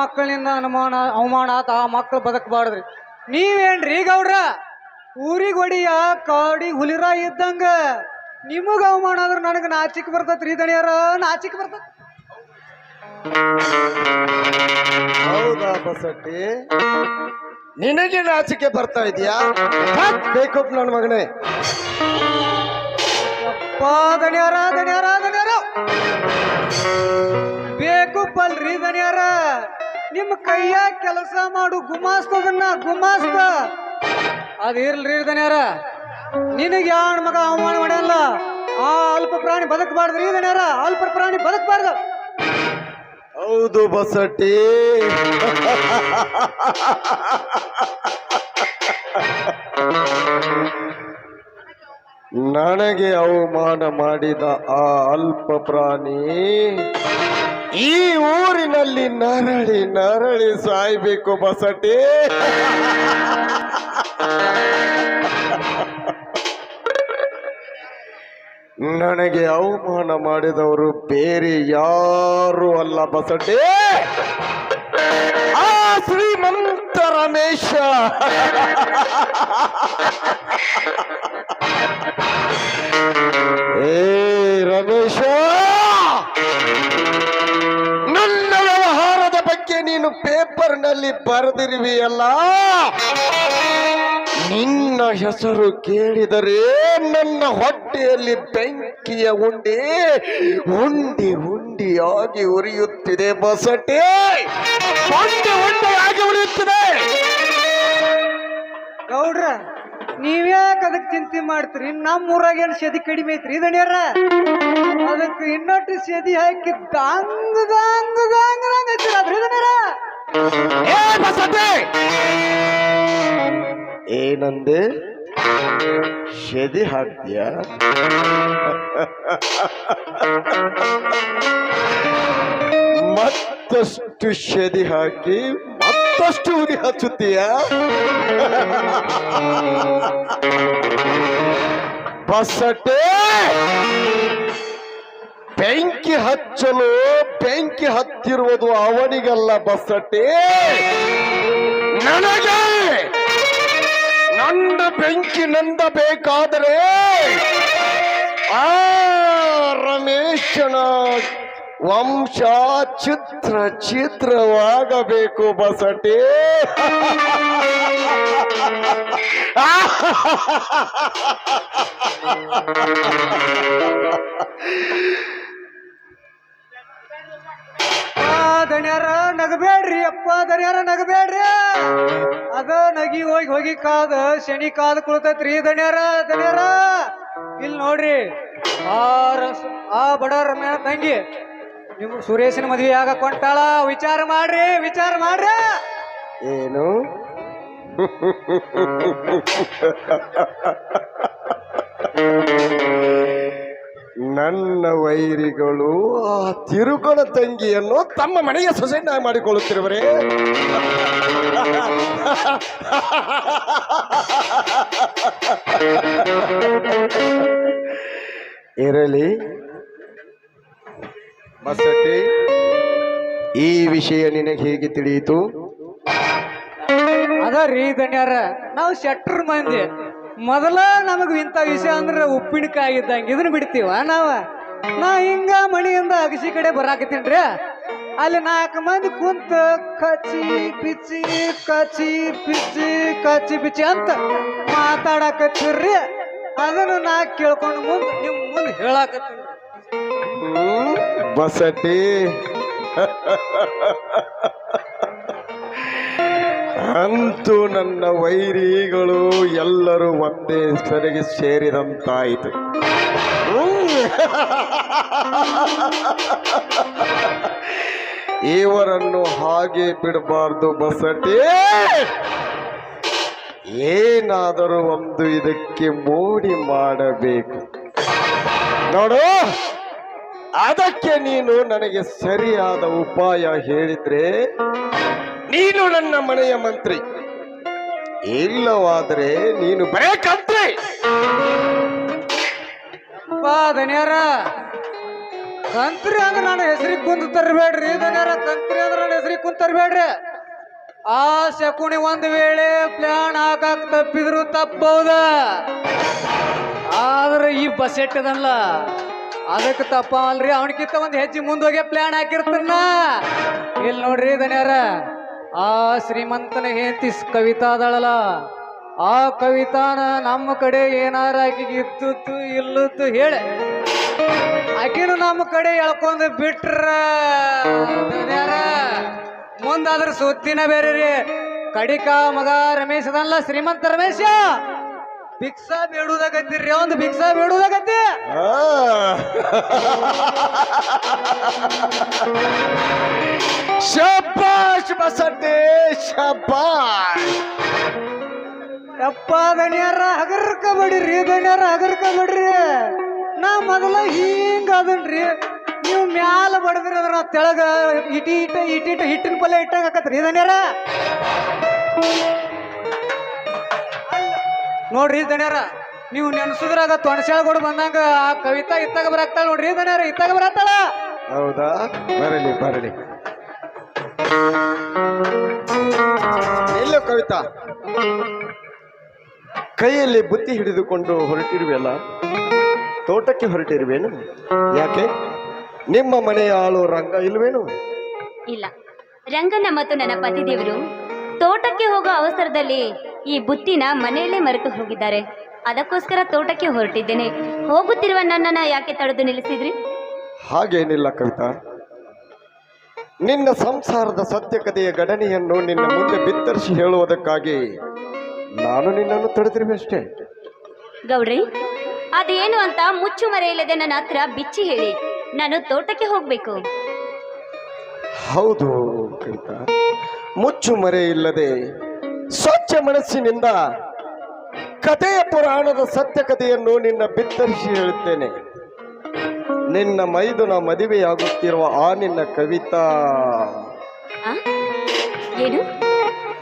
ಮಕ್ಕಳಿಂದ ಅನುಮಾನ ಅವಮಾನ ಆತ ಆ ಮಕ್ಕಳು ಬದುಕಬಾರ್ದ್ರಿ. ನೀವೇನ್ರಿ ಗೌಡ್ರ? ಊರಿಗೆ ಹೊಡಿಯ ಕಾಡಿ ಹುಲಿರ ಇದ್ದಂಗ ನಿಮಗ ಅವಮಾನ ಆದ್ರ ನನಗ ನಾಚಿಕ್ ಬರ್ತತ್ರಿ ದಣಿಯರ ನಾಚಿಕ್ ಬರ್ತ ಹೌದಾ ಬಸಟ್ಟಿ? ನಿನಗೆ ನಾಚಿಕೆ ಬರ್ತಾ ಇದೆಯಾ? ಬೇಕು ನನ್ನ ಮಗನೇ. ಪಾ ದಣಿಯಾರ ದಣಿಯರ ದಣಿಯರ. ಬೇಕು ಪಲ್ರಿ ದಣಿಯರ. ನಿಮ್ಮ ಕೈಯಾಗ ಕೆಲಸ ಮಾಡು ಗುಮಾಸ್ತದನ್ನ ಗುಮಾಸ್ತ ಅದ್ ಇರ್ಲ್ರಿ ಇದನ್ಯಾರ ನಿನಗೆ ಯಾಣ ಮಗ ಅವಮಾನ ಮಾಡಲ್ಲ ಆ ಅಲ್ಪ ಪ್ರಾಣಿ ಬದುಕಬಾರ್ದ್ರಿ ದನ್ಯಾರ. ಅಲ್ಪ ಪ್ರಾಣಿ ಬದುಕಬಾರ್ದು. ಹೌದು ಬಸಟಿ ನನಗೆ ಅವಮಾನ ಮಾಡಿದ ಆ ಅಲ್ಪ ಪ್ರಾಣಿ ಈ ಊರಿನಲ್ಲಿ ನರಳಿ ನರಳಿ ಸಾಯ್ಬೇಕು ಬಸಟಿ ನನಗೆ ಅವಮಾನ ಮಾಡಿದವರು ಬೇರೆ ಯಾರು ಅಲ್ಲ ಬಸಟೆ ಆ ಶ್ರೀಮಂತ ರಮೇಶ. ಏ ರಮೇಶ. ಪೇಪರ್ನಲ್ಲಿ ಬರೆದಿರುವಿಯಲ್ಲ ನಿನ್ನ ಹೆಸರು ಕೇಳಿದರೆ ನನ್ನ ಹೊಟ್ಟೆಯಲ್ಲಿ ಬೆಂಕಿಯ ಉಂಡೆ ಉಂಡಿ ಉಂಡಿಯಾಗಿ ಉರಿಯುತ್ತಿದೆ ಬಸಟೆ ಉಂಡೆ ಉಂಡಿಯಾಗಿ ಉರಿಯುತ್ತಿದೆ. ಗೌಡ್ರ ನೀವ್ಯಾಕೆ ಅದಕ್ಕೆ ಚಿಂತೆ ಮಾಡ್ತೀರಿ? ನಮ್ಮ ಊರಾಗ ಏನು ಸದಿ ಕಡಿಮೆ ಐತ್ರಿ ದಣಿಯರ? ಅದಕ್ಕೆ ಇನ್ನೊಟ್ಟು ಸದಿ ಹಾಕಿ ದಾಂಗ್ ದಾಂಗ್ ದಾಂಗ್ ದಾಂಗ್ ಹಚ್ಚಿರ ಅದ್ರಿ ದಣಿಯರ? ಏನಂದೆ? ಶದಿ ಹಾಕ್ತೀಯ ಮತ್ತಷ್ಟು ಶದಿ ಹಾಕಿ ಮತ್ತಷ್ಟು ಉರಿ ಹಚ್ಚುತ್ತೀಯ? ಬಸಟೆ ಬೆಂಕಿ ಹಚ್ಚಲು ಬೆಂಕಿ ಹತ್ತಿರುವುದು ಅವನಿಗಲ್ಲ ಬಸಟೆ ನನಗೆ ನನ್ನ ಬೆಂಕಿ ನಂದಬೇಕಾದರೆ ಆ ರಮೇಶನ ವಂಶ ಚಿತ್ರ ಚಿತ್ರವಾಗಬೇಕು ಬಸಟೆ ಆ ಅದ ನಗಿ ಹೋಗಿ ಹೋಗಿ ಕಾದ, ಶನಿ ಕಾದ ಕುಳಿತೈತ್ರಿ ದಣ್ಯಾರ ದಣ್ಯಾರ ಇಲ್ಲಿ ನೋಡ್ರಿ, ಆ ಆ ಬಡ ರಮ್ಯ ತಂಗಿ, ನಿಮ್ ಸುರೇಶನ ಮದ್ವೆ ಆಗ ಕೊಂಟಾಳ. ವಿಚಾರ ಮಾಡ್ರಿ ವಿಚಾರ ಮಾಡ್ರಿ. ಏನು? ನನ್ನ ವೈರಿಗಳು ಆ ತಿರುಕಣ ತಂಗಿಯನ್ನು ತಮ್ಮ ಮನೆಗೆ ಸೊಸೈಟಿ ಮಾಡಿಕೊಳ್ಳುತ್ತಿರುವರೇ? ಇರಲಿ. ಬಸಟಿ ಈ ವಿಷಯ ನಿನಗೆ ಹೇಗೆ ತಿಳಿಯಿತು? ಅದ ರೀ ದಣ್ಯಾರ ನಾವು ಶೆಟ್ರ್ ಮಂದಿ. ಮೊದಲ ನಮಗ್ ಇಂಥ ವಿಷಯ ಅಂದ್ರೆ ಉಪ್ಪಿನಕಾಯಿ ಇದ್ದಂಗೆ. ಇದನ್ನ ಬಿಡ್ತೀವ ನಾವ? ನಾ ಹಿಂಗ ಮಣಿಯಿಂದ ಅಗಸಿ ಕಡೆ ಬರಾಕತ್ತೀನ್ರಿ. ಅಲ್ಲಿ ನಾಲ್ಕು ಮಂದಿ ಕುಂತ ಕಚಿ ಪಿಚಿ ಕಚಿ ಪಿಚಿ ಕಚಿ ಪಿಚಿ ಅಂತ ಮಾತಾಡಕತ್ತೀರ್ರಿ ಅದನ್ನು ನಾ ಕೇಳ್ಕೊಂಡು ಮುಂದೆ ನಿಮ್ ಮುಂದೆ ಹೇಳಾಕತ್ತೀನಿ. ಬಸಟಿ ಅಂತೂ ನನ್ನ ವೈರಿಗಳು ಎಲ್ಲರೂ ಒಂದೇ ಸರಿಗೆ ಸೇರಿದಂತಾಯಿತು. ಇವರನ್ನು ಹಾಗೆ ಬಿಡಬಾರ್ದು ಬಸಟಿ ಏನಾದರೂ ಒಂದು ಇದಕ್ಕೆ ಮೋಡಿ ಮಾಡಬೇಕು ನೋಡು, ಅದಕ್ಕೆ ನೀನು ನನಗೆ ಸರಿಯಾದ ಉಪಾಯ ಹೇಳಿದ್ರೆ ನೀನು ನನ್ನ ಮನೆಯ ಮಂತ್ರಿ. ಇಲ್ಲವಾದರೆ ನೀನು ಬರೇ ಕಂತ್ರಿ. ದನಿಯಾರ ಕಂತ್ರಿ ಅಂದ್ರೆ ನಾನು ಹೆಸರಿಗೆ ಕುಂತ ತರಬೇಡ್ರಿ. ದಣ್ಯಾರ ಕಂತ್ರಿ ಅಂದ್ರೆ ನನ್ನ ಹೆಸರಿಗೆ ಕುಂತ ತರಬೇಡ್ರಿ. ಆ ಶಕುಣಿ ಒಂದ್ ವೇಳೆ ಪ್ಲಾನ್ ಹಾಕಾಕ್ ತಪ್ಪಿದ್ರು ತಪ್ಪೌದ? ಆದ್ರೆ ಈ ಬಸ್ ಎಟ್ಟದಲ್ಲ, ಅದಕ್ಕೆ ತಪ್ಪ ಅಲ್ರಿ ಅವನಕ್ಕಿಂತ ಒಂದ್ ಹೆಜ್ಜೆ ಮುಂದೋಗಿ ಪ್ಲಾನ್ ಹಾಕಿರ್ತನ. ಇಲ್ಲಿ ನೋಡ್ರಿ ದಣ್ಯಾರ ಆ ಶ್ರೀಮಂತನ ಹೆಂಡತಿ ಕವಿತಾ ಅದಳಲ್ಲ ಆ ಕವಿತಾನ ನಮ್ಮ ಕಡೆ ಏನಾರ ಇತ್ತು ಇಲ್ಲದ್ದು ಹೇಳಿ. ಆಕಿನು ನಮ್ಮ ಕಡೆ ಹೇಳ್ಕೊಂಡು ಬಿಟ್ರ ಮುಂದಾದ್ರೆ ಸುತ್ತಿನ ಬೇರೆ ರೀ ಕಡಿಕ ಮಗ ರಮೇಶ್ ಅದಲ್ಲ, ಶ್ರೀಮಂತ ರಮೇಶ? ಭಿಕ್ಷಾ ಬೇಡುದಾಗತ್ತೀರಿ ಒಂದು ಭಿಕ್ಷಾ ಬೇಡುದಾಗತ್ತಿ. ಆ. ಬಸಡ್ಡೆ ಶಬ್ಬಾಶ್ ಅಪ್ಪ ಯಪ್ಪ ದಣ್ಯಾರ ಹಗರ್ಕ ಬಿಡ್ರಿ ದಣ್ಯಾರ ಹಗರ್ಕ ಬಡ್ರಿ ನಾ ಮೊದಲ ಹಿಂಗ ಅದನ್ರಿ. ನೀವು ಮ್ಯಾಲ ಬಡದ್ರಿ ಅದ್ರ ತೆಳಗ ಇಟಿ ಇಟ ಇಟಿ ಇಟ ಹಿಟ್ಟಿನ ಪಲ್ಯ ಇಟ್ಟಂಗ ಹಾಕತ್ರಿ ದಣ್ಯಾರ ನೋಡ್ರಿ ದಣ್ಯಾರ ನೀವು ನೆನ್ಸುದ್ರಾಗ ತೊಣಸ್ಯಾಳಗೋಡು ಬಂದಂಗ ಆ ಕವಿತಾ ಇತ್ತಾಗ ಬರಾಕ್ತಾಳ ನೋಡ್ರಿ ದಣ್ಯಾರ ಇತ್ತಾಗ ಬರಾಕ್ತಾಳ ಹೌದಾ? ಬರಲಿ ಬರಲಿ. ಎಲ್ಲೋ ಕವಿತಾ ಕೈಯಲ್ಲಿ ಬುತ್ತಿ ಹಿಡಿದುಕೊಂಡು ಹೊರಟಿರುವೆಲ್ಲ ತೋಟಕ್ಕೆ ಹೊರಟಿರುವೇನು? ಯಾಕೆ? ನಿಮ್ಮ ಮನೆಯ ಆಳು ರಂಗ ಇಲ್ವೇನು ಇಲ್ಲ. ರಂಗನ ಮತ್ತು ನನ್ನ ಪತಿದೇವರು ತೋಟಕ್ಕೆ ಹೋಗೋ ಅವಸರದಲ್ಲಿ ಈ ಬುತ್ತಿನ ಮನೆಯಲ್ಲೇ ಮರೆತು ಹೋಗಿದ್ದಾರೆ. ಅದಕ್ಕೋಸ್ಕರ ತೋಟಕ್ಕೆ ಹೊರಟಿದ್ದೇನೆ. ಹೋಗುತ್ತಿರುವ ನನ್ನನ್ನ ಯಾಕೆ ತಡೆದು ನಿಲ್ಲಿಸಿದ್ರಿ? ಹಾಗೇನಿಲ್ಲ ಕವಿತಾ. ನಿನ್ನ ಸಂಸಾರದ ಸತ್ಯಕತೆಯ ಘಟನೆಯನ್ನು ನಿನ್ನ ಮುಂದೆ ಬಿತ್ತರಿಸಿ ಹೇಳುವುದಕ್ಕಾಗಿ ನಾನು ನಿನ್ನನ್ನು ತಡೆದಿರುವೆ ಅಷ್ಟೇ. ಗೌಡ್ರಿ ಅದೇನು ಅಂತ ಮುಚ್ಚು ಮರೆಯಲ್ಲದೆ ನನ್ನ ಹತ್ರ ಬಿಚ್ಚಿ ಹೇಳಿ. ನಾನು ತೋಟಕ್ಕೆ ಹೋಗ್ಬೇಕು. ಹೌದು ಕವಿತಾ. ಮುಚ್ಚು ಮರೆ ಇಲ್ಲದೆ ಸ್ವಚ್ಛ ಮನಸ್ಸಿನಿಂದ ಕಥೆಯ ಪುರಾಣದ ಸತ್ಯ ಕಥೆಯನ್ನು ನಿನ್ನ ಬಿತ್ತರಿಸಿ ಹೇಳುತ್ತೇನೆ. ನಿನ್ನ ಮೈದುನ ಮದುವೆಯಾಗುತ್ತಿರುವ ಆ ನಿನ್ನ ಕವಿತಾ. ಆ? ಏನು?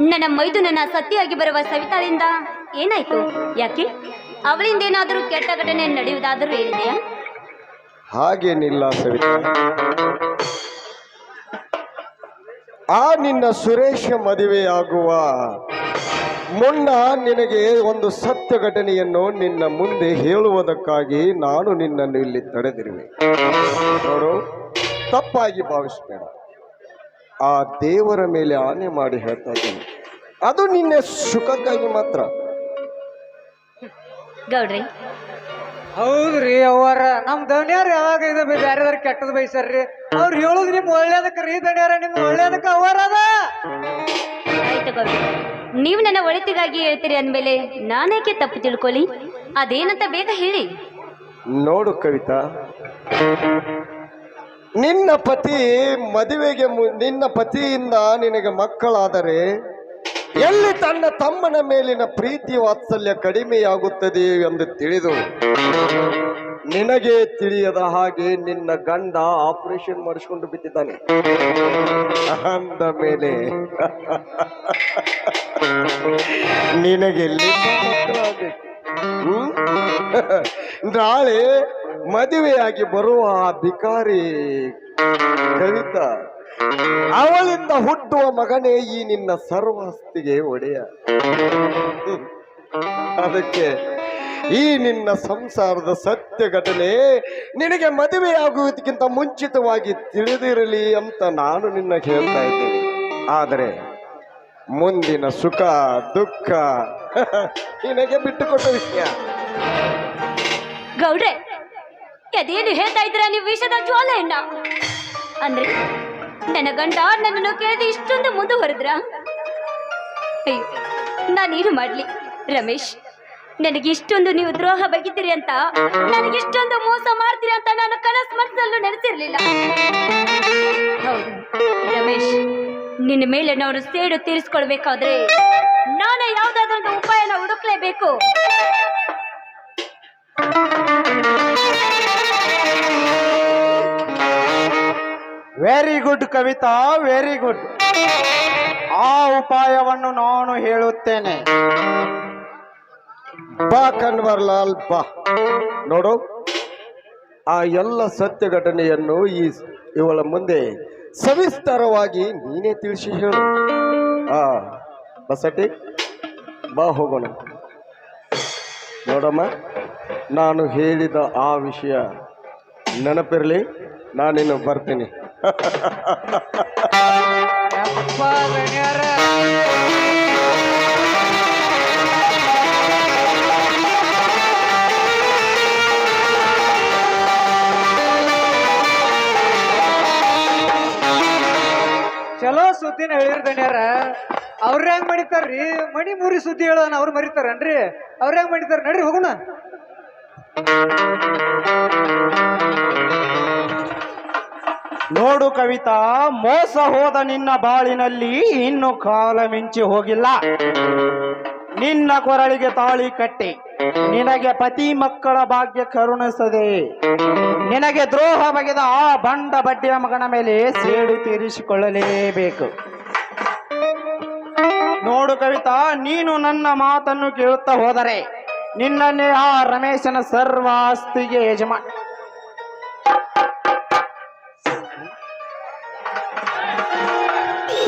ನನ್ನ ಮೈದುನನ ಸತಿಯಾಗಿ ಬರುವ ಸವಿತಾಳಿಂದ ಏನಾಯ್ತು? ಯಾಕೆ? ಅವಳಿಂದ ಏನಾದರೂ ಕೆಟ್ಟ ಘಟನೆ ನಡೆಯುವುದಾದರೂ ಹೇಳಿದೆಯಾ? ಹಾಗೇನಿಲ್ಲ ಸವಿತಾ. ಆ ನಿನ್ನ ಸುರೇಶ ಮದುವೆಯಾಗುವ ಮುನ್ನ ನಿನಗೆ ಒಂದು ಸತ್ಯ ಘಟನೆಯನ್ನು ನಿನ್ನ ಮುಂದೆ ಹೇಳುವುದಕ್ಕಾಗಿ ನಾನು ನಿನ್ನನ್ನು ಇಲ್ಲಿ ತಡೆದಿರುವೆ. ನೋಡು ತಪ್ಪಾಗಿ ಭಾವಿಸಬೇಡ. ಆ ದೇವರ ಮೇಲೆ ಆನೆ ಮಾಡಿ ಹೇಳ್ತಾ ಇದ್ದೀನಿ. ಅದು ನಿನ್ನ ಸುಖಕ್ಕಾಗಿ ಮಾತ್ರ. ಗೌಡ್ರಿ. ಹೌದ್ರಿ ಅವರ ನಮ್ ದಣ್ಯಾರ ಯಾವಾಗ ಇದು ಬ್ಯಾರೆದಾರ ಕೆಟ್ಟದ್ ಬೈಸರ್ರಿ ಅವ್ರು ಹೇಳುದು ನಿಮ್ ಒಳ್ಳೇದಕ್ಕ ರೀ ದಣ್ಯಾರ ನಿಮ್ ಒಳ್ಳೇದಕ್ಕ ಅವರ ಅದ. ಆಯ್ತು ಗೌಡ್ರಿ. ನೀವು ನನ್ನ ಒಳಿತಿಗಾಗಿ ಹೇಳ್ತೀರಿ ಅಂದಮೇಲೆ ನಾನೇಕೆ ತಪ್ಪು ತಿಳ್ಕೊಳ್ಳಿ? ಅದೇನಂತ ಬೇಗ ಹೇಳಿ. ನೋಡು ಕವಿತಾ, ನಿನ್ನ ಪತಿ ಮದುವೆಗೆ ನಿನ್ನ ಪತಿಯಿಂದ ನಿನಗೆ ಮಕ್ಕಳಾದರೆ ಎಲ್ಲಿ ತನ್ನ ತಮ್ಮನ ಮೇಲಿನ ಪ್ರೀತಿ ವಾತ್ಸಲ್ಯ ಕಡಿಮೆಯಾಗುತ್ತದೆ ಎಂದು ತಿಳಿದು ನಿನಗೆ ತಿಳಿಯದ ಹಾಗೆ ನಿನ್ನ ಗಂಡ ಆಪರೇಷನ್ ಮಾಡಿಸ್ಕೊಂಡು ಬಿದ್ದಿದ್ದಾನೆ. ಅಂದ ಮೇಲೆ ನಿನಗೆ? ನಾಳೆ ಮದುವೆಯಾಗಿ ಬರುವ ಆ ಭಿಕಾರಿ ಕವಿತಾ, ಅವಳಿಂದ ಹುಟ್ಟುವ ಮಗನೇ ಈ ನಿನ್ನ ಸರ್ವಸ್ತಿಗೆ ಒಡೆಯ. ಅದಕ್ಕೆ ಈ ನಿನ್ನ ಸಂಸಾರದ ಸತ್ಯ ಘಟನೆ ನಿನಗೆ ಮದುವೆಯಾಗುವುದಕ್ಕಿಂತ ಮುಂಚಿತವಾಗಿ ತಿಳಿದಿರಲಿ ಅಂತ ನಾನು ನಿನ್ನ ಹೇಳ್ತಾ ಇದ್ದೇನೆ. ಆದರೆ ಮುಂದಿನ ಸುಖ, ದುಃಖ ನಿನಗೆ ಬಿಟ್ಟುಕೊಟ್ಟ ವಿಷಯ. ಗೌಡ್ರೆ ಅದೇನು ಹೇಳ್ತಾ ಇದ್ದೀರಾ ನೀವು ವಿಷದ ಜ್ವಾಲೆಯನ್ನ? ಅಂದ್ರೆ ನನ್ನ ಗಂಡ ನನ್ನನ್ನು ಕೇಳಿದ ಇಷ್ಟೊಂದು ಮುಂದುವರೆದ್ರ? ಅಯ್ಯೋ ನಾನೇನು ಮಾಡ್ಲಿ, ರಮೇಶ್? ನನಗೆ ಇಷ್ಟೊಂದು ನೀವು ದ್ರೋಹ ಬಗೆತೀರಿ ಅಂತ, ನನಗೆ ಇಷ್ಟೊಂದು ಮೋಸ ಮಾಡ್ತೀರಿ ಅಂತ ನಾನು ಕನಸು ಮನಸ್ಸಲ್ಲೂ ನೆನೆಸಿರ್ಲಿಲ್ಲ. ರಮೇಶ್, ನಿನ್ನ ಮೇಲೆ ನಾವು ಸೇಡು ತೀರಿಸ್ಕೊಳ್ಬೇಕಾದ್ರೆ ನಾನೇ ಯಾವ್ದಾದ್ರೊಂದು ಉಪಾಯನ ಹುಡುಕ್ಲೇಬೇಕು. Very good Kavita very good ಆ ಉಪಾಯವನ್ನು ನಾನು ಹೇಳುತ್ತೇನೆ. ಬಾ ಕನ್ವರ್ಲಾಲ್ ಬಾ. ನೋಡು, ಆ ಎಲ್ಲ ಸತ್ಯ ಘಟನೆಯನ್ನು ಈ ಇವಳ ಮುಂದೆ ಸವಿಸ್ತಾರವಾಗಿ ನೀನೇ ತಿಳಿಸಿ ಹೇಳು. ಆ ಬಸಟಿ ಬಾ ಹೋಗೋಣ. ನೋಡಮ್ಮ, ನಾನು ಹೇಳಿದ ಆ ವಿಷಯ ನೆನಪಿರಲಿ, ನಾನಿನ್ನು ಬರ್ತೀನಿ. ಸುದ್ದಿನ ಹೇಳಿರ್ ಗಣ್ಯಾರ ಅವ್ರ ಹೆಂಗ್ ಮಾಡಿತಾರ್ರಿ ಮಣಿ ಮುರಿ ಸುದ್ದಿ ಹೇಳೋಣ ಅವ್ರು ಮರಿತಾರನ್ರಿ? ಅವ್ರ ಹೆಂಗ್ ಮಾಡಿತಾರ ನಡ್ರಿ ಹೋಗೋಣ. ನೋಡು ಕವಿತಾ, ಮೋಸ ಹೋದ ನಿನ್ನ ಬಾಳಿನಲ್ಲಿ ಇನ್ನು ಕಾಲ ಮಿಂಚಿ ಹೋಗಿಲ್ಲ. ನಿನ್ನ ಕೊರಳಿಗೆ ತಾಳಿ ಕಟ್ಟಿ. ನಿನಗೆ ಪತಿ ಮಕ್ಕಳ ಭಾಗ್ಯ ಕರುಣಿಸದೆ, ನಿನಗೆ ದ್ರೋಹ ಬಗೆದ ಆ ಬಂಡ ಬಡ್ಡಿಯ ಮಗನ ಮೇಲೆ ಸೇಡು ತೀರಿಸಿಕೊಳ್ಳಲೇಬೇಕು. ನೋಡು ಕವಿತಾ, ನೀನು ನನ್ನ ಮಾತನ್ನು ಕೇಳುತ್ತಾ ಹೋದರೆ ನಿನ್ನನ್ನೇ ಆ ರಮೇಶನ ಸರ್ವಾಸ್ತಿಗೆ ಯಜಮಾನ್. ಯಜಮಾ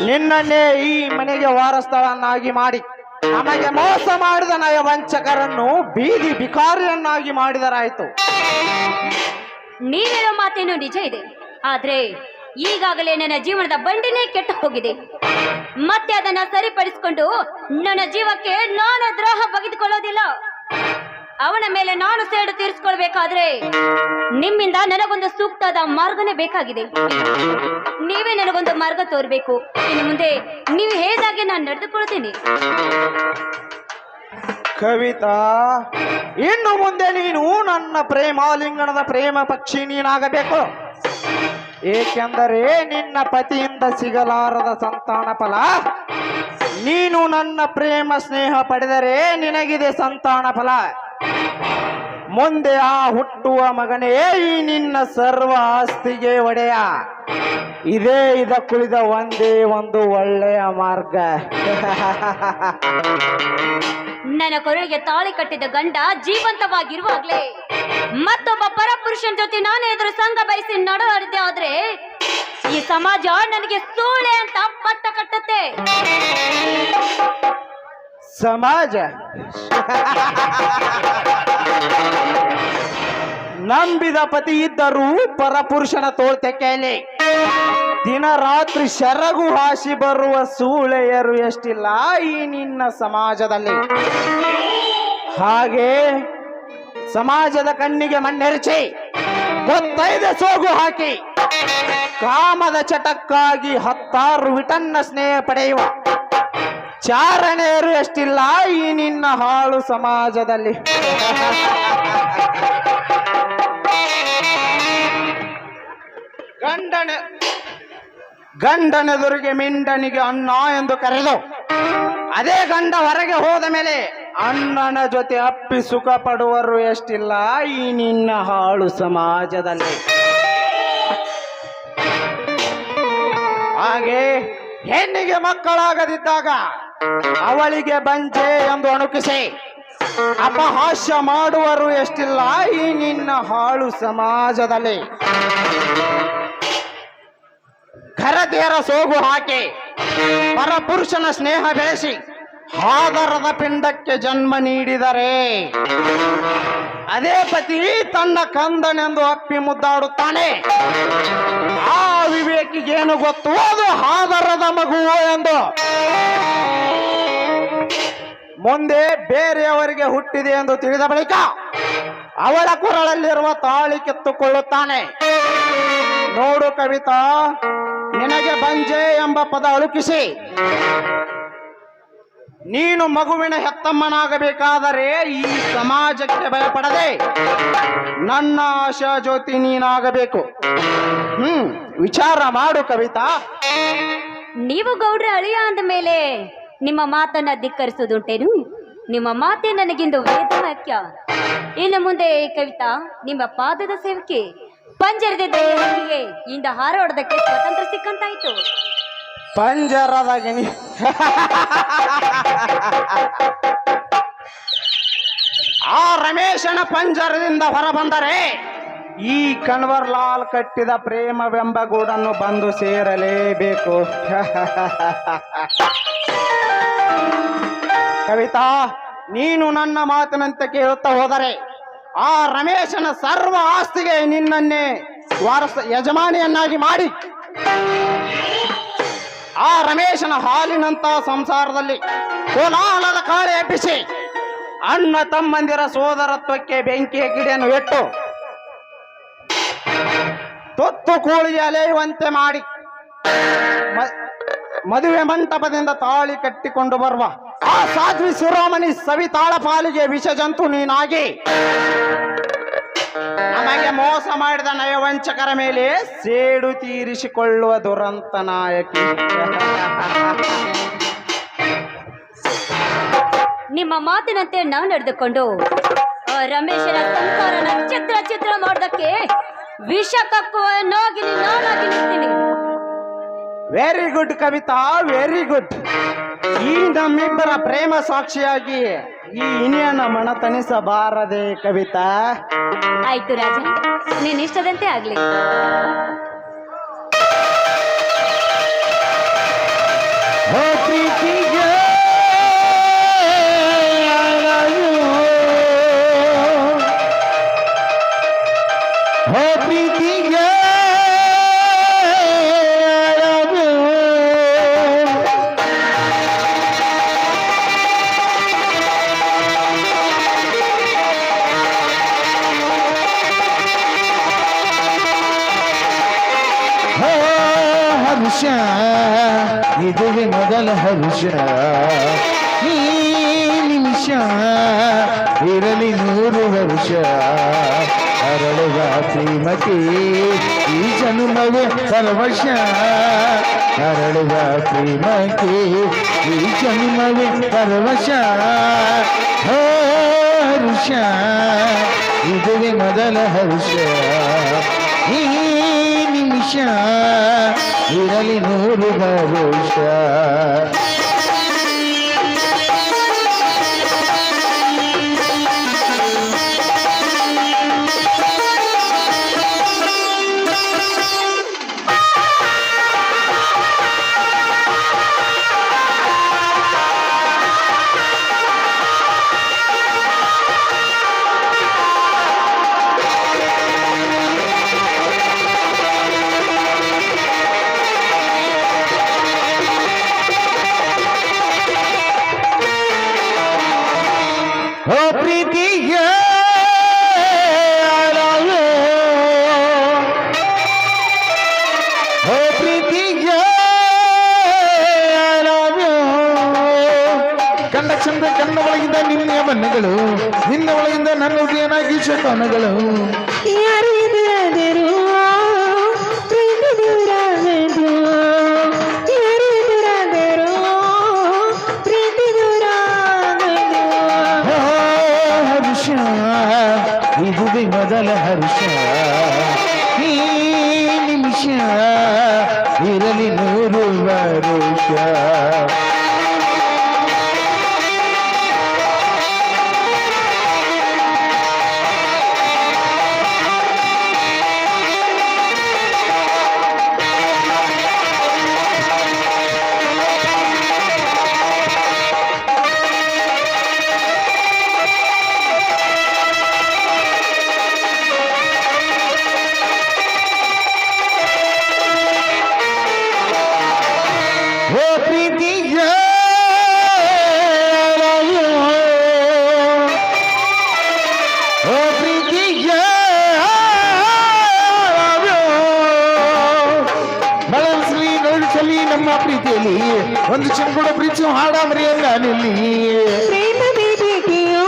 ನಿನ್ನನ್ನೇ ಈ ಮನೆಗೆ ವಾರಸ್ಥಳನ್ನಾಗಿ ಮಾಡಿ ನಮಗೆ ಮೋಸ ಮಾಡಿದ ನಯ ವಂಚಕರನ್ನು ಬೀದಿ ಬಿಕಾರಿಯನ್ನಾಗಿ ಮಾಡಿದರಾಯಿತು. ನೀವೇನೋ ಮಾತೇನು ನಿಜ ಇದೆ. ಆದ್ರೆ ಈಗಾಗಲೇ ನನ್ನ ಜೀವನದ ಬಂಡಿನೇ ಕೆಟ್ಟು ಹೋಗಿದೆ. ಮತ್ತೆ ಅದನ್ನ ಸರಿಪಡಿಸಿಕೊಂಡು ನನ್ನ ಜೀವಕ್ಕೆ ನಾನು ದ್ರೋಹ ಬಗೆದುಕೊಳ್ಳೋದಿಲ್ಲ. ಅವನ ಮೇಲೆ ನಾನು ಸೇಡು ತೀರಿಸ್ಕೊಳ್ಬೇಕಾದ್ರೆ ನಿಮ್ಮಿಂದ ನನಗೊಂದು ಸೂಕ್ತದ ಮಾರ್ಗನೇ ಬೇಕಾಗಿದೆ. ನೀವೇ ನನಗೊಂದು ಮಾರ್ಗ ತೋರ್ಬೇಕು. ಇನ್ನು ಮುಂದೆ ನೀವು ಹೇಳಿದಾಗೆ ನಾನು ನಡೆದುಕೊಳ್ತೀನಿ ಕವಿತಾ, ಇನ್ನು ಮುಂದೆ ನೀನು ನನ್ನ ಪ್ರೇಮಾಲಿಂಗನದ ಪ್ರೇಮ ಪಕ್ಷಿ ನೀನಾಗಬೇಕು. ಏಕೆಂದರೆ ನಿನ್ನ ಪತಿಯಿಂದ ಸಿಗಲಾರದ ಸಂತಾನ ಫಲ ನೀನು ನನ್ನ ಪ್ರೇಮ ಸ್ನೇಹ ಪಡೆದರೆ ನಿನಗಿದೆ ಸಂತಾನ ಫಲ. ಮುಂದೆ ಆ ಹುಟ್ಟುವ ಮಗನೇ ನಿನ್ನ ಸರ್ವ ಆಸ್ತಿಗೆ ಒಡೆಯ. ಇದೇ ಇದಕ್ಕುಳಿದ ಕುಳಿದ ಒಂದೇ ಒಂದು ಒಳ್ಳೆಯ ಮಾರ್ಗ. ನನ್ನ ಕೊರಳಿಗೆ ತಾಳಿ ಕಟ್ಟಿದ ಗಂಡ ಜೀವಂತವಾಗಿರುವಾಗ್ಲೇ, ಮತ್ತೊಬ್ಬ ಪರಪುರುಷನ ಜೊತೆ ನಾನು ಎದುರು ಸಂಘ ಬಯಸಿ ನಡವಡಿದೆ ಆದ್ರೆ, ಈ ಸಮಾಜ ನನಗೆ ಸೂಳೆ ಅಂತ ಪಟ್ಟ ಕಟ್ಟುತ್ತೆ. ಸಮಾಜ. ನಂಬಿದ ಪತಿ ಇದ್ದರೂ ಪರಪುರುಷನ ತೋಳ್ತೆಕೆಯಲ್ಲಿ ದಿನ ರಾತ್ರಿ ಶರಗು ಹಾಸಿ ಬರುವ ಸೂಳೆಯರು ಎಷ್ಟಿಲ್ಲ ಈ ನಿನ್ನ ಸಮಾಜದಲ್ಲಿ. ಹಾಗೆ ಸಮಾಜದ ಕಣ್ಣಿಗೆ ಮಣ್ಣೆರಚಿ ಗೊತ್ತೈದೆ ಸೋಗು ಹಾಕಿ, ಕಾಮದ ಚಟಕ್ಕಾಗಿ ಹತ್ತಾರು ವಿಟನ್ನ ಸ್ನೇಹ ಪಡೆಯುವ ಚಾರಣೆಯರು ಎಷ್ಟಿಲ್ಲ ಈ ನಿನ್ನ ಹಾಳು ಸಮಾಜದಲ್ಲಿ. ಗಂಡನ ಗಂಡನೆದುರಿಗೆ ಮಿಂಡನಿಗೆ ಅಣ್ಣ ಎಂದು ಕರೆದು ಅದೇ ಗಂಡ ಹೊರಗೆ ಹೋದ ಮೇಲೆ ಅಣ್ಣನ ಜೊತೆ ಅಪ್ಪಿ ಸುಖ ಪಡುವರು ಎಷ್ಟಿಲ್ಲ ಈ ನಿನ್ನ ಹಾಳು ಸಮಾಜದಲ್ಲಿ. ಹಾಗೆ ಹೆಣ್ಣಿಗೆ ಮಕ್ಕಳಾಗದಿದ್ದಾಗ ಅವಳಿಗೆ ಬಂಜೆ ಎಂದು ಅಣುಕಿಸಿ ಅಪಹಾಸ್ಯ ಮಾಡುವರು ಎಷ್ಟಿಲ್ಲ ಈ ನಿನ್ನ ಹಾಳು ಸಮಾಜದಲ್ಲಿ. ಘರದೇರ ಸೋಗು ಹಾಕಿ, ಪರಪುರುಷನ ಸ್ನೇಹ ಬೆಳೆಸಿ ಹಾದರದ ಪಿಂಡಕ್ಕೆ ಜನ್ಮ ನೀಡಿದರೆ ಅದೇ ಪತಿ ತನ್ನ ಕಂದನೆಂದು ಅಪ್ಪಿ ಮುದ್ದಾಡುತ್ತಾನೆ. ಆ ವಿವೇಕಿಗೇನು ಗೊತ್ತು? ಅದು ಹಾದರದ ಮಗುವು ಎಂದು. ಮುಂದೆ ಬೇರೆಯವರಿಗೆ ಹುಟ್ಟಿದೆ ಎಂದು ತಿಳಿದ ಬಳಿಕ ಅವಳ ಕುರಳಲ್ಲಿರುವ ತಾಳಿ ಕೆತ್ತುಕೊಳ್ಳುತ್ತಾನೆ. ನೋಡು ಕವಿತಾ, ನಿನಗೆ ಬಂಜೆ ಎಂಬ ಪದ ಅಳುಕಿಸಿ. ನೀನು ಮಗುವಿನ ಹೆತ್ತಮ್ಮನಾಗಬೇಕಾದರೆ ಈ ಸಮಾಜಕ್ಕೆ ಭಯಪಡದೆ ನನ್ನ ಆಶಾ ಜ್ಯೋತಿ ನೀನಾಗಬೇಕು. ಹ್ಮ್ ವಿಚಾರ ಮಾಡು ಕವಿತಾ. ನೀವು ಗೌಡ್ರ ಅಳಿಯ ಅಂದ ಮೇಲೆ ನಿಮ್ಮ ಮಾತನ್ನ ಧಿಕ್ಕರಿಸುವುದುಂಟೇನು? ನಿಮ್ಮ ಮಾತೆ ನನಗಿಂದು ವೇದ ವಾಕ್ಯ. ಇನ್ನು ಮುಂದೆ ಕವಿತಾ ನಿಮ್ಮ ಪಾದದ ಸೇವಕಿ ಪಂಜರದ ದೇವರಿಗೆ ಇಂದ ಹಾರಾಡೋದಕ್ಕೆ ಸ್ವತಂತ್ರ ಸಿಕ್ಕಂತಾಯ್ತು. ಪಂಜರದ ಗಿಣಿ ಆ ರಮೇಶನ ಪಂಜರದಿಂದ ಹೊರಬಂದರೆ ಈ ಕಣ್ವರ್ ಲಾಲ್ ಕಟ್ಟಿದ ಪ್ರೇಮವೆಂಬ ಗೂಡನ್ನು ಬಂದು ಸೇರಲೇಬೇಕು. ಕವಿತಾ, ನೀನು ನನ್ನ ಮಾತಿನಂತೆ ಕೇಳುತ್ತಾ ಹೋದರೆ ಆ ರಮೇಶನ ಸರ್ವ ಆಸ್ತಿಗೆ ನಿನ್ನನ್ನೇ ವಾರಸ ಯಜಮಾನಿಯನ್ನಾಗಿ ಮಾಡಿ. ಆ ರಮೇಶನ ಹಾಲಿನಂತ ಸಂಸಾರದಲ್ಲಿ ಕೋಲಾಹಲದ ಕಾಳೆ ಎಬ್ಬಿಸಿ ಅಣ್ಣ ತಮ್ಮಂದಿರ ಸೋದರತ್ವಕ್ಕೆ ಬೆಂಕಿಯ ಗಿಡನ್ನು ಇಟ್ಟು ತೊತ್ತು ಕೂಳಿ ಅಲೆಯುವಂತೆ ಮಾಡಿ ಮದುವೆ ಮಂಟಪದಿಂದ ತಾಳಿ ಕಟ್ಟಿಕೊಂಡು ಬರುವ ಆ ಸಾಧ್ವಿ ಶಿರೋಮಣಿ ಸವಿತಾಳ ಪಾಲಿಗೆ ವಿಷಜಂತು ನೀನಾಗಿ ನಮಗೆ ಮೋಸ ಮಾಡಿದ ನಯವಂಚಕರ ಮೇಲೆ ಸೇಡು ತೀರಿಸಿಕೊಳ್ಳುವ ದುರಂತ ನಾಯಕಿ. ನಿಮ್ಮ ಮಾತಿನಂತೆ ನಾವು ನಡೆದುಕೊಂಡು ರಮೇಶನ ಸಂಸಾರನ ಚಿತ್ರ ಚಿತ್ರ ಮಾಡೋದಕ್ಕೆ ವಿಷ ಕಕ್ಕುವ ನೋಗಿಲಿ ನಾನಾಗಿ ನಿಲ್ತೀನಿ very good Kavita very good ಈ ನಮ್ಮಿಬ್ಬರ ಪ್ರೇಮ ಸಾಕ್ಷಿಯಾಗಿ ಈ ಇನಿಯನ್ನ ಮಣತಣಿಸಬಾರದೆ ಕವಿತಾ? ಆಯ್ತು ರಾಜ ನೀನ್ ಇಷ್ಟದಂತೆ ಆಗ್ಲಿ. ಹೋ ಪ್ರೀತಿಗೆ ಹೋ ಪ್ರೀತಿಗೆ ಮೊದಲ ಹರ್ಷ ಈ ನಿಮಿಷ ಇರಲಿ ನೂರು ವರ್ಷ ಅರಳುವ ಪ್ರೇಮಕ್ಕೆ ಈ ಜನ್ಮವೇ ಪರವಶ ಅರಳುವ ಪ್ರೇಮಕ್ಕೆ ಈ ಜನ್ಮವೇ ಪರವಶ ಹೋ ಹರ್ಷ ಇದುವೆ ಮೊದಲ ಹರ್ಷ ಈ ನಿಮಿಷ ಇರಲಿ ನೂರು ಭರೋಷ ನಿನ್ನ ಒಳಗಿಂದ ನನ್ನ ಹೃದಯನಾಗಿ ಶತನಗಳು ಯಾರು ಎದುರಾದರು ಪ್ರೀತಿ ದೂರಾದರು ಯಾರು ಎದುರಾದರು ಪ್ರೀತಿ ಓ ಹರ್ಷ ಇದುವೆ ಮೊದಲ ಹರ್ಷ. ಈ ನಿಮಿಷ ಇರಲಿ ನೂರು ವರುಷ. ಮರೆಯಲ್ಲ ನಿಲ್ಲಿ ಪ್ರೇಮ ಬೇಟಿಯೋ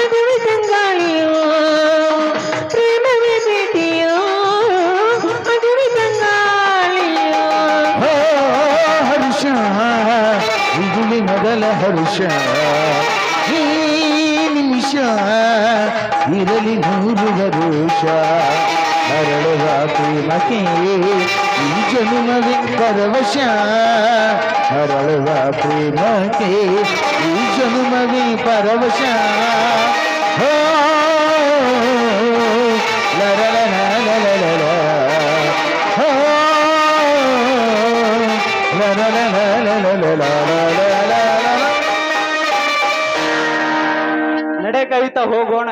ಅದುವೆ ತಂಗಾಳಿಯೋ ಪ್ರೇಮ ಬೇಟಿಯೋ ಅದುವೆ ತಂಗಾಳಿಯೋ ಓ ಹರ್ಷ ಇದುವೆ ಮೊದಲ ಹರ್ಷ ಈ ನಿಮಿಷ ಇರಲಿ ನೂರು ವರುಷ ಕರಳುವ ಪ್ರೇಮಕ್ಕೆ ಈ ಜನುಮವೆ ಪರವಶ ಹರಳುವ ಪ್ರೇಮಕ್ಕೆ ಈ ಜನುಮವೆ ಪರವಶ ನಡೆ ಕವಿತ ಹೋಗೋಣ